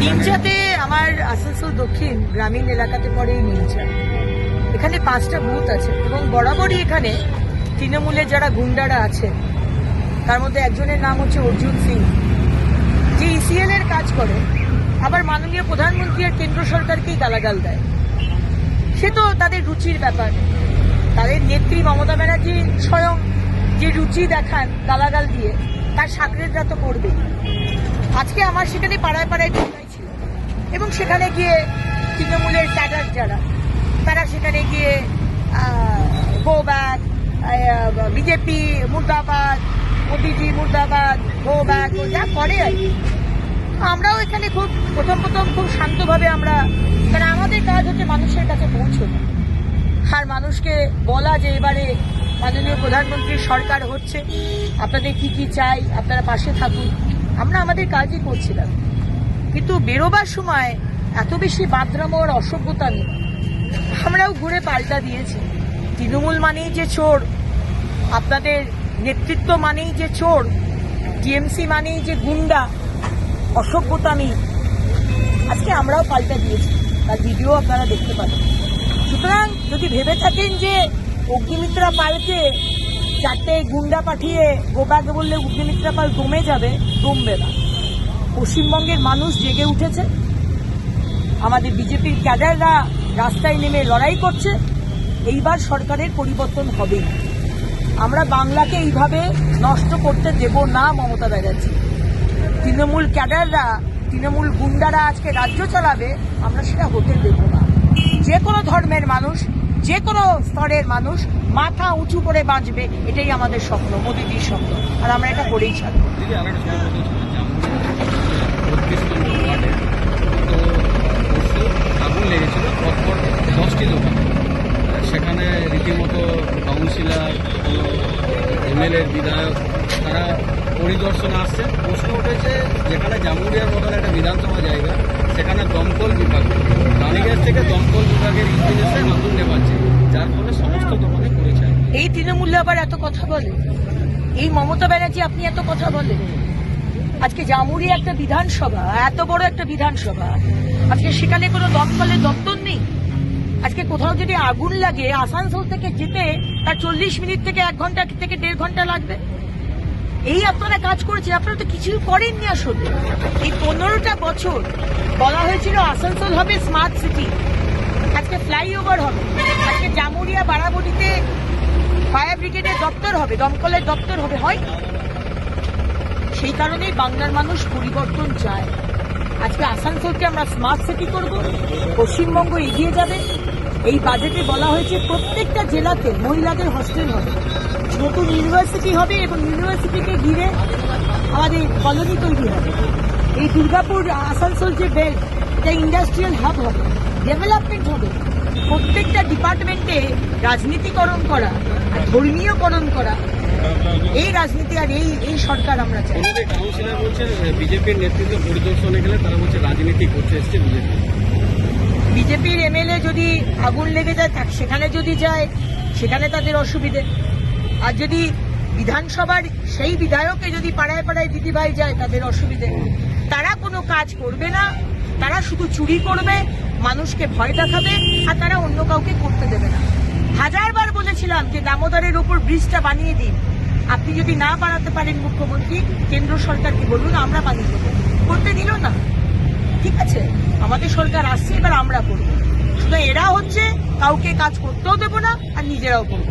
নিমচাতে আমার আসানসোল দক্ষিণ গ্রামীণ এলাকাতে পড়ে নিমচা। এখানে পাঁচটা বুথ আছে এবং বরাবরই এখানে তৃণমূলের যারা গুন্ডারা আছে তার মধ্যে একজনের নাম হচ্ছে অর্জুন সিং। যে ইসিএল এর কাজ করে, আবার মাননীয় প্রধানমন্ত্রী আর কেন্দ্র সরকারকেই গালাগাল দেয়। সে তো তাদের রুচির ব্যাপার। তাদের নেত্রী মমতা ব্যানার্জি স্বয়ং যে রুচি দেখান, গালাগাল দিয়ে তার সাকরেদরা তো করবেই। আজকে আমার সেখানে পাড়ায় পাড়ায় ঢোকাই ছিল। এবং সেখানে গিয়ে তৃণমূলের ক্যাডার যারা, তারা সেখানে গিয়ে গো ব্যাক বিজেপি, মুর্দাবাদ, মোদিজি, মুর্দাবাদ গো ব্যাক যা করে আর কি। আমরাও এখানে খুব, প্রথম প্রথম খুব শান্তভাবে আমরা, কারণ আমাদের কাজ হচ্ছে মানুষের কাছে পৌঁছনো। আর মানুষকে বলা যে এবারে মাননীয় প্রধানমন্ত্রীর সরকার হচ্ছে। আপনাদের কি কি চাই, আপনারা পাশে থাকুন। আমরা আমাদের কাজই করছিলাম। কিন্তু বেরোবার সময় এত বেশি বাদরামো অসভ্যতা নেই। আমরাও ঘুরে পাল্টা দিয়েছি। তৃণমূল মানেই যে চোর, আপনাদের নেতৃত্ব মানেই যে চোর, টিএমসি মানেই যে গুন্ডা, অসভ্যতা নেই। আজকে আমরাও পাল্টা দিয়েছি। তার ভিডিও আপনারা দেখতে পাবেন। সুতরাং যদি ভেবে থাকেন যে অগ্নিমিত্রা পালকে চারটে গুন্ডা পাঠিয়ে গোবাকে বললে অগ্নিমিত্রা পাল দমে যাবে, দমবে না। পশ্চিমবঙ্গের মানুষ জেগে উঠেছে। আমাদের বিজেপির ক্যাডাররা রাস্তায় নেমে লড়াই করছে। এইবার সরকারের পরিবর্তন হবে আমরা বাংলাকে এইভাবে নষ্ট করতে দেব না, মমতা ব্যানার্জি। তৃণমূল ক্যাডাররা, তৃণমূল গুন্ডারা আজকে রাজ্য চালাবে, আমরা সেটা হতে দেব না। যে কোনো ধর্মের মানুষ যে কোনো স্তরের মানুষ মাথা উঁচু করে বাঁচবে, এটাই আমাদের স্বপ্ন, মোদিজির স্বপ্ন। আর আমরা এটা করেই ছাড়বো। আগুন লেগেছিল দশটি দোকান। সেখানে রীতিমতো কাউন্সিলর এমএলএ বিধায়ক, তারা পরিদর্শনে আসছে প্রশ্ন উঠেছে, যেখানে জামুরিয়ার মতন একটা বিধানসভা জায়গা সেখানে দমকল বিভাগ, রানীগঞ্জ থেকে দমকল বিভাগের ইঞ্জিন এসে নতুন নেপাচ্ছে যার ফলে সমস্ত দোকানে পড়েছে এই তৃণমূল্য আবার এত কথা বলে? এই মমতা ব্যানার্জি আপনি এত কথা বলেন? আজকে জামুরি একটা বিধানসভা, এত বড় একটা বিধানসভা। আজকে সেখানে কোনো দমকলের দপ্তর নেই? আজকে কোথাও যদি আগুন লাগে, আসানসোল থেকে যেতে তার চল্লিশ মিনিট থেকে এক ঘণ্টা থেকে দেড় ঘণ্টা লাগবে? এই আপনারা কাজ করেছেন, আপনারা তো কিছুই করেননি আসলে। এই পনেরোটা বছর বলা হয়েছিল আসানসোল হবে স্মার্ট সিটি আজকে ফ্লাইওভার হবে। আজকে জামুরিয়া বাড়াবড়িতে ফায়ার ব্রিগেডের দপ্তর হবে, দমকলের দপ্তর হবে। হয়? সেই কারণেই বাংলার মানুষ পরিবর্তন চায়। আজকে আসানসোলকে আমরা স্মার্ট সিটি করব। পশ্চিমবঙ্গ এগিয়ে যাবে। এই বাজেটে বলা হয়েছে প্রত্যেকটা জেলাতে মহিলাদের হস্টেল হবে। নতুন ইউনিভার্সিটি হবে এবং ইউনিভার্সিটিকে ঘিরে আমাদের কলোনি তৈরি হবে। এই দুর্গাপুর আসানসোল যে বেল্ট, এটা ইন্ডাস্ট্রিয়াল হাব হবে, ডেভেলপমেন্ট হবে। প্রত্যেকটা ডিপার্টমেন্টে রাজনীতিকরণ করা আর ধর্মীয়করণ করা, এই রাজনীতি আর এই এই সরকার আমরা চাই। কাউন্সিলর বলছেন বিজেপির নেতৃত্ব পরিদর্শনে গেলে তারা বলছে রাজনীতি করতে এসছে বিজেপি। বিজেপির এমএলএ যদি আগুন লেগে যায় সেখানে যদি যায়, সেখানে তাদের অসুবিধে। আর যদি বিধানসভার সেই বিধায়কে যদি পাড়ায় পাড়ায় দিদিভাই যায়, তাদের অসুবিধে। তারা কোনো কাজ করবে না। তারা শুধু চুরি করবে, মানুষকে ভয় দেখাবে, আর তারা অন্য কাউকে করতে দেবে না। হাজারবার বলেছিলাম যে, দামোদরের উপর ব্রিজটা বানিয়ে দিন। আপনি যদি না বানাতে পারেন মুখ্যমন্ত্রী, কেন্দ্র সরকারকে বলুন, আমরা বানিয়ে দেবো। করতে দিল না। ঠিক আছে, আমাদের সরকার আসছে, এবার আমরা করব শুধু এরা হচ্ছে কাউকে কাজ করতেও দেবো না, আর নিজেরাও করব।